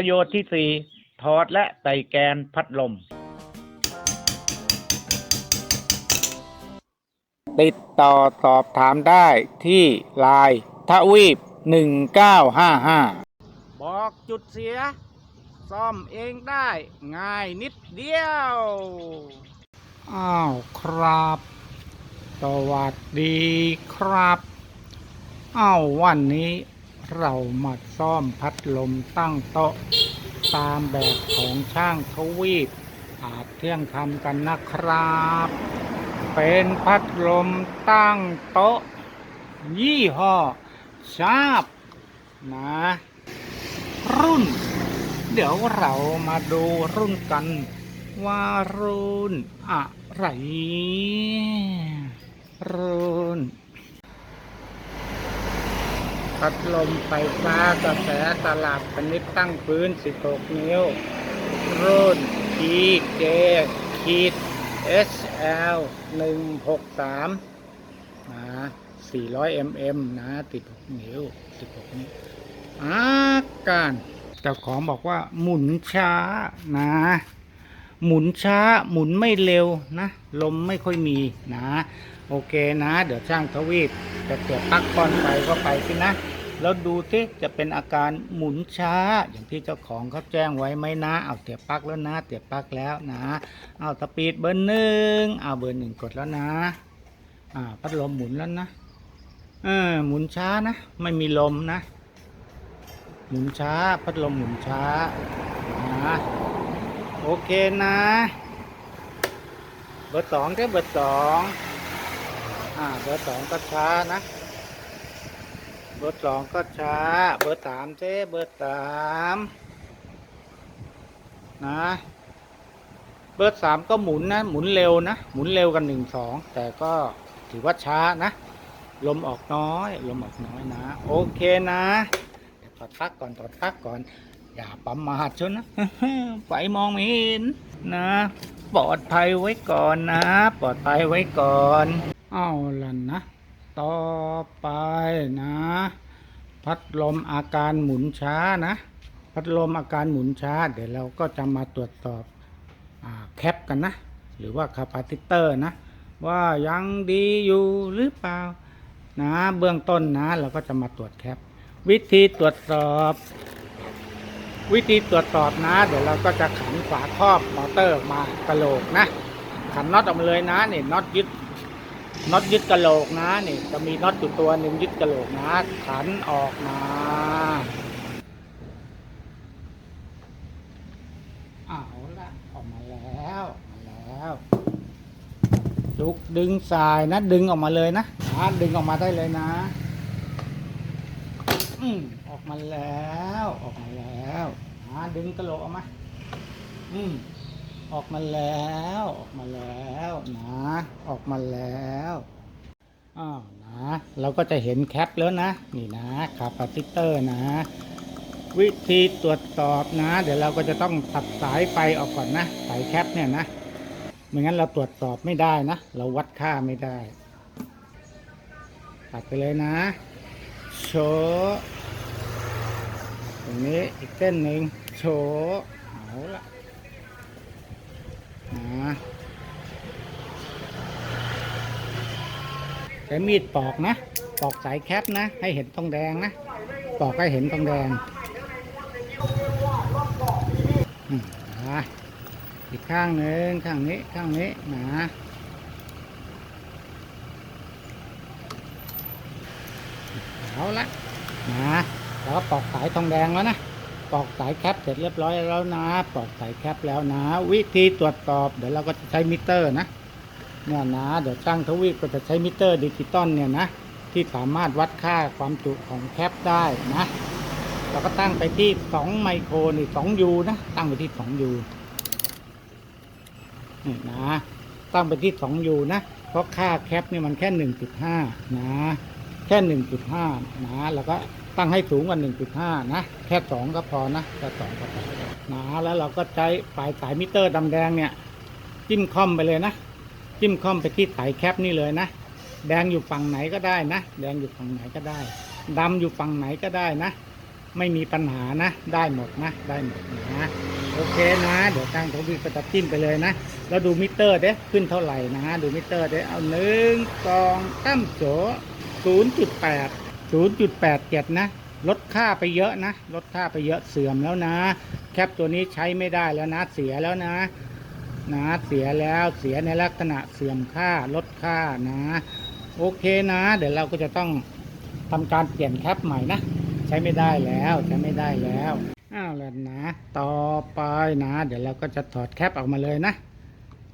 ประโยชน์ที่สี่ถอดและใส่แกนพัดลม ติดต่อสอบถามได้ที่ไลน์ทวีป 1955 บอกจุดเสีย ซ่อมเองได้ง่ายนิดเดียว อ้าวครับ สวัสดีครับ อ้าววันนี้ เรามาซ่อมพัดลมตั้งโต๊ะ ตามแบบของช่างทวีปอาจเที่ยงทำกันนะครับ เป็นพัดลมตั้งโต๊ะ ยี่ห้อชาบนะ รุ่น เดี๋ยวเรามาดูรุ่นกัน ว่ารุ่นอะไรรุ่น พัดลมไฟฟ้ากระแสสลับชนิดตั้งพื้น 16 นิ้ว รุ่น PJ ขีด SL 163นะ400 mm นะ ติด 6 นิ้ว 16 นิ้ว อาการเจ้าของบอกว่าหมุนช้านะ หมุนช้าหมุนไม่เร็วนะ ลมไม่ค่อยมีนะ โอเคนะ เดี๋ยวช่างทวีปจะเสียบปลั๊กก้อนไปก็ไปสินะ แล้วดูที่จะเป็นอาการหมุนช้า อย่างที่เจ้าของเขาแจ้งไว้ไหมนะเอาเสียบปลั๊กแล้วนะเสียบปลั๊กแล้วนะเอาสปีดเบอร์หนึ่งเอาเบอร์หนึ่งกดแล้วนะ อ่าพัดลมหมุนแล้วนะเออหมุนช้านะ ไม่มีลมนะ หมุนช้า พัดลมหมุนช้านะโอเคนะเบอร์สองแค่เบอร์สองอ่าเบอร์สองก็ช้านะ เบอร์สองก็ช้า เบอร์สามเจ้เบอร์สามนะ เบอร์สามก็หมุนนะ หมุนเร็วนะ หมุนเร็วกันหนึ่งสองแต่ก็ถือว่าช้านะ ลมออกน้อย ลมออกน้อยนะ โอเคนะถอดปลั๊กก่อนถอดปลั๊กก่อน อย่าประมาทชนนะไฟมองไม่เห็นนะปลอดภัยไว้ก่อนนะ ปลอดภัยไว้ก่อน เอาล่ะนะ ต่อไปนะ พัดลมอาการหมุนช้านะ พัดลมอาการหมุนช้า เดี๋ยวเราก็จะมาตรวจสอบอแคปกันนะ หรือว่าคาปาซิเตอร์นะ ว่ายังดีอยู่หรือเปล่านะเบื้องต้นนะเราก็จะมาตรวจแคป วิธีตรวจสอบ วิธีตรวจสอบนะ เดี๋ยวเราก็จะขันฝาครอบมอเตอร์มากระโหลกนะ ขันน็อตออกมาเลยนะนี่น็อตยึด น็อตยึดกระโหลกนะนี่จะมีน็อตอยู่ตัวหนึ่งยึดกระโหลกนะขันออกมาเอาละออกมาแล้วออกมาแล้วลุกดึงสายนะดึงออกมาเลยนะนะดึงออกมาได้เลยนะอืมออกมาแล้ว ออกมาแล้วนะดึงกระโหลกออกมา อืม ออกมาแล้ว ออกมาแล้วนะ ออกมาแล้วอ้าวนะ เราก็จะเห็นแคปแล้วนะ นี่นะคาปาซิเตอร์นะ วิธีตรวจสอบนะ เดี๋ยวเราก็จะต้องตัดสายไฟออกก่อนนะ สายแคปเนี่ยนะไม่งั้นเราตรวจสอบไม่ได้นะ เราวัดค่าไม่ได้ ตัดไปเลยนะ โชตรงนี้อีกเส้นหนึ่งโชเอาละ นะใช้มีดปอกนะ ปอกสายแคปนะ ให้เห็นตรงแดงนะ ปอกให้เห็นตรงแดงนะอีกข้างหนึ่งข้างนี้ข้างนี้นะเอาละนะเราก็ปอกสายทองแดงแล้วนะ ปอกสายแคปเสร็จเรียบร้อยแล้วนะ ปอกสายแคปแล้วนะ วิธีตรวจสอบเดี๋ยวเราก็จะใช้มิเตอร์นะเนี่ยนะเดี๋ยวช่างทวีปก็จะใช้มิเตอร์ดิจิตอลเนี่ยนะที่สามารถวัดค่าความจุของแคปได้นะเราก็ตั้งไปที่2ไมโครนี่2ยูนะ ตั้งไปที่2ยูนี่นะ ตั้งไปที่2ยูนะ เพราะค่าแคปนี่มันแค่1.5นะ แค่1.5นะ แล้วก็ ตั้งให้สูงกว่า 1.5 นะ แค่ 2 ก็พอนะแค่2ก็พอนะแล้วเราก็ใช้ปลายสายมิเตอร์ดำแดงเนี่ยจิ้มคอมไปเลยนะ จิ้มคอมไปที่สายแคปนี่เลยนะ แดงอยู่ฝั่งไหนก็ได้นะ แดงอยู่ฝั่งไหนก็ได้ดำอยู่ฝั่งไหนก็ได้นะ ไม่มีปัญหานะ ได้หมดนะ ได้หมดนะโอเคนะ เดี๋ยวตั้งทวีก็จะจิ้มไปเลยนะ แล้วดูมิเตอร์เด้ขึ้นเท่าไหร่นะดูมิเตอร์เด้เอาหนึ่งสองตั้มโจศูนย์จุดแปด ศูนย์จุดแปดเจ็ดนะ ลดค่าไปเยอะนะ ลดค่าไปเยอะเสื่อมแล้วนะ แคปตัวนี้ใช้ไม่ได้แล้วนะ เสียแล้วนะ นะเสียแล้วเสียในลักษณะเสื่อมค่าลดค่านะ โอเคนะ เดี๋ยวเราก็จะต้องทำการเปลี่ยนแคปใหม่นะ ใช้ไม่ได้แล้วใช้ไม่ได้แล้วอ้าวแล้วนะ ต่อไปนะ เดี๋ยวเราก็จะถอดแคปออกมาเลยนะ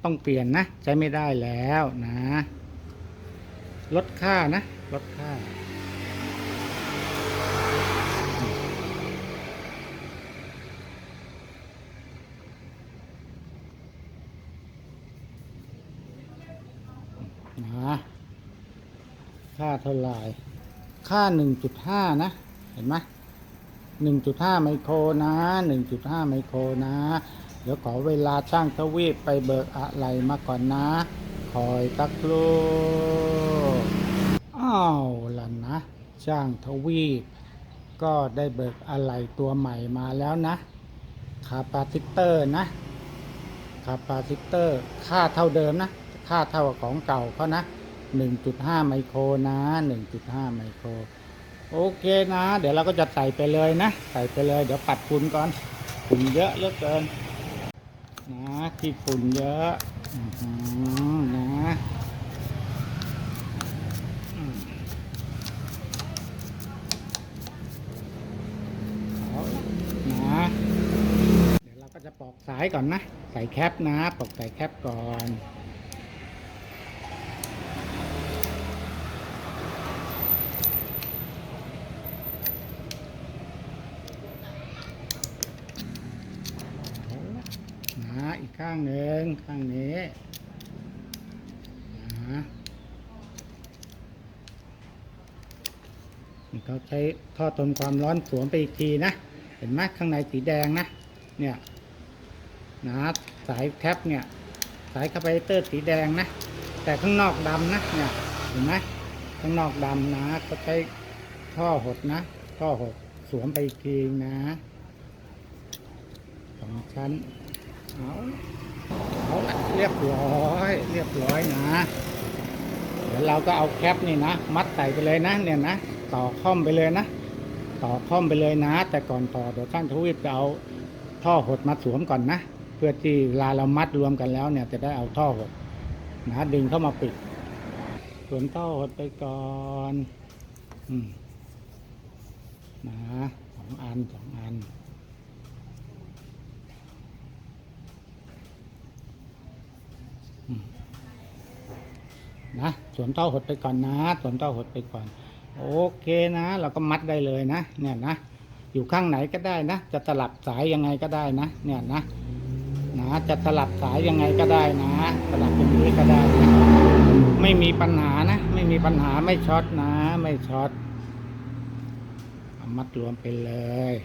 ต้องเปลี่ยนนะ ใช้ไม่ได้แล้วนะ ลดค่านะ ลดค่า นะ ท่าไหร่ค่า 1.5 นะ เห็นไหม1.5 ไมโครนะ 1.5 ไมโครนะ เดี๋ยวขอเวลาช่างทวีปไปเบิกอะไรมาก่อนนะ คอยตักครูอ้าวล่ะนะ ช่างทวีป ก็ได้เบิกอะไรตัวใหม่มาแล้วนะ คาปาซิเตอร์นะ คาปาซิเตอร์ ค่าเท่าเดิมนะ ค่าเท่ากับของเก่าเขานะ 1.5 ไมโครนะ 1.5 ไมโคร โอเคนะ เดี๋ยวเราก็จะใส่ไปเลยนะ ใส่ไปเลย เดี๋ยวปัดฝุ่นก่อน ฝุ่นเยอะเหลือเกิน นะที่ฝุ่นเยอะอนะเอาละนะเดี๋ยวเราก็จะปอกสายก่อนนะ ใส่แคปนะ ปอกใส่แคปก่อน นะอีก ข้างหนึ่งข้างนี้นะเขาใช้ท่อทนความร้อนสวมไปอีกทีนะ เห็นไหมข้างในสีแดงนะ เนี่ยนะสายแคปเนี่ย สายคาร์บเรเตอร์สีแดงนะ แต่ข้างนอกดำนะ เนี่ย เห็นไหมข้างนอกดำนะเขาใช้ท่อหดนะ ท่อหดสวมไปอีกทีนะสองชั้น เอาเอาละเรียบร้อย เรียบร้อยนะ เดี๋ยวเราก็เอาแคปนี่นะ มัดใส่ไปเลยนะเนี่ยนะ ต่อค่อมไปเลยนะ ต่อค่อมไปเลยนะ แต่ก่อนต่อเดี๋ยวช่างทวีปจะเอาท่อหดมาสวมก่อนนะ เพื่อที่เวลาเรามัดรวมกันแล้วเนี่ยจะได้เอาท่อหดนะดึงเข้ามาปิดสวมท่อหดไปก่อนอืมนะสองอันสองอัน นะสวมเต้าหดไปก่อนนะ สวมเต้าหดไปก่อน โอเคนะ เราก็มัดได้เลยนะ เนี่ยนะ อยู่ข้างไหนก็ได้นะ จะสลับสายยังไงก็ได้นะ เนี่ยนะ นะ จะสลับสายยังไงก็ได้นะ สลับตรงนี้ก็ได้นะไม่มีปัญหานะ ไม่มีปัญหาไม่ช็อตนะ ไม่ช็อต มัดรวมไปเลย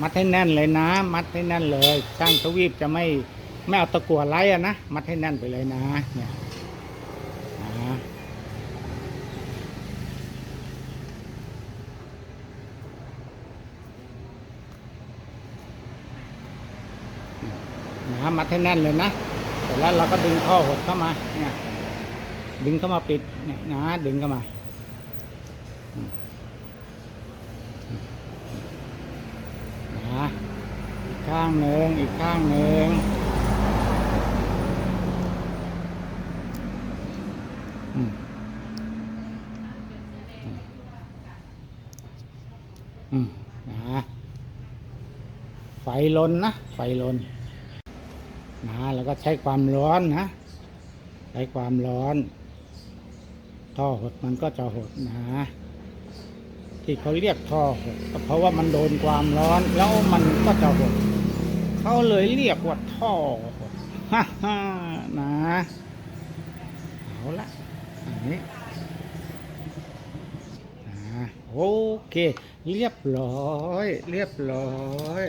มัดให้แน่นเลยนะ มัดให้แน่นเลยช่างทวีปจะไม่ไม่เอาตะกั่วไล่อะนะมัดให้แน่นไปเลยนะ เนี่ยนะนะมัดให้แน่นเลยนะเสร็จแล้วเราก็ดึงท่อหดเข้ามาเนี่ยดึงเข้ามาปิดเนี่ยนะดึงเข้ามา นะอีก ข้างหนึ่งอีกข้างหนึ่งอืมอืมนะไฟลนนะ ไฟลนนะแล้วก็ใช้ความร้อนนะ ใช้ความร้อน ท่อหดมันก็จะหดนะที่เขาเรียกท่อหดเพราะว่ามันโดนความร้อนแล้วมันก็จะหด เขาเลยเรียกว่าท่อฮ่าฮ่านะเอาละอันนี้โอเค เรียบร้อย เรียบร้อย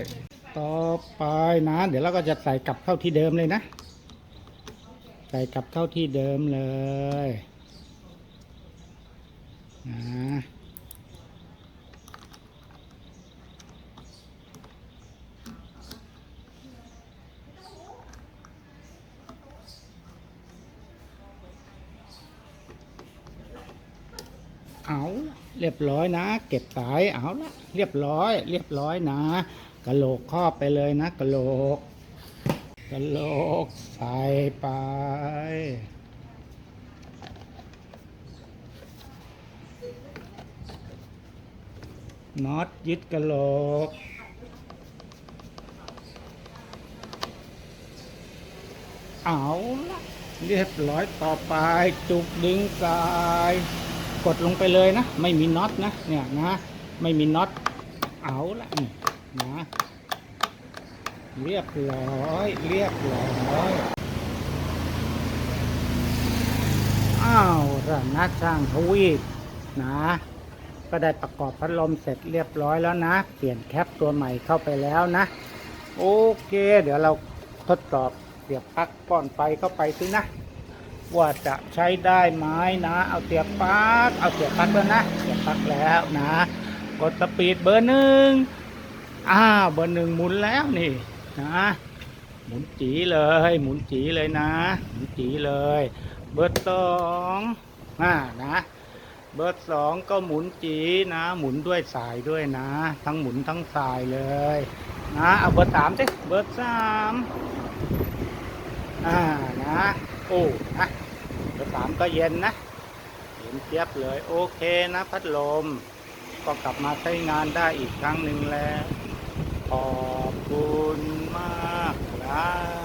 ต่อไปนะ เดี๋ยวเราก็จะใส่กลับเข้าที่เดิมเลยนะ ใส่กลับเข้าที่เดิมเลยนะเอาเรียบร้อยนะ เก็บสายเอาละเรียบร้อย เรียบร้อยนะกะโหลกครอบไปเลยนะกะโหลกกะโหลกใส่ไปน็อตยึดกะโหลกเอาละเรียบร้อยต่อไปจุกดึงสาย กดลงไปเลยนะ ไม่มีน็อตนะเนี่ยนะไม่มีน็อตเอาละนี่นะเรียบร้อยเรียบร้อยอ้าวระนัดช่างทวีปนะ ก็ได้ประกอบพัดลมเสร็จเรียบร้อยแล้วนะ เปลี่ยนแคปตัวใหม่เข้าไปแล้วนะ โอเค เดี๋ยวเราทดสอบเสียบปลั๊กป้อนไฟเข้าไปสินะ ว่าจะใช้ได้ไหมนะ เอาเสียบปลั๊กเอาเสียบปลั๊กแล้วนะเสียบปลั๊กแล้วนะ กดสปีดเบอร์หนึ่งอ้าวเบอร์หนึ่งหมุนแล้วนี่นะหมุนจีเลย หมุนจีเลยนะ หมุนจีเลย เบอร์สองอ่านะเบอร์สองก็หมุนจีนะ หมุนด้วยสายด้วยนะ ทั้งหมุนทั้งสายเลยนะเอาเบอร์สามสิเบอร์สามอ่านะ โอ้นะเบอร์สามก็เย็นนะเย็นเทียบเลยโอเคนะ พัดลม ก็กลับมาใช้งานได้อีกครั้งหนึ่งแล้ว ขอบคุณมากครับ